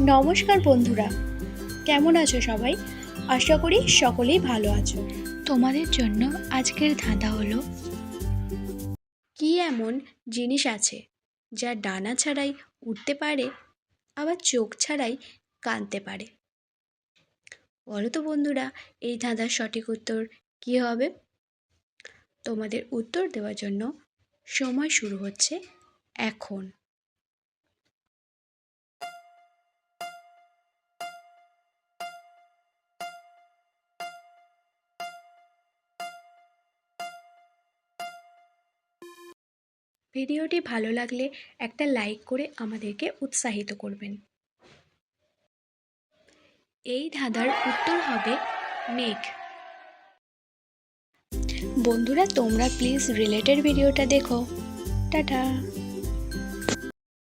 নমস্কার বন্ধুরা। কেমন আছো সবাই? আশা করি সকলেই ভালো আছো। তোমাদের জন্য আজকের ধাঁধা হলো, কি এমন জিনিস আছে যা ডানা ছাড়াই উঠতে পারে, আবার চোখ ছাড়াই কাঁদতে পারে? বলো তো বন্ধুরা, এই ধাঁধার সঠিক উত্তর কী হবে? তোমাদের উত্তর দেওয়ার জন্য সময় শুরু হচ্ছে এখন। ভিডিওটি ভালো লাগলে একটা লাইক করে আমাদেরকে উৎসাহিত করবেন। এই ধাঁধার উত্তর হবে মেঘ। বন্ধুরা, তোমরা প্লিজ রিলেটেড ভিডিওটা দেখো। টাটা!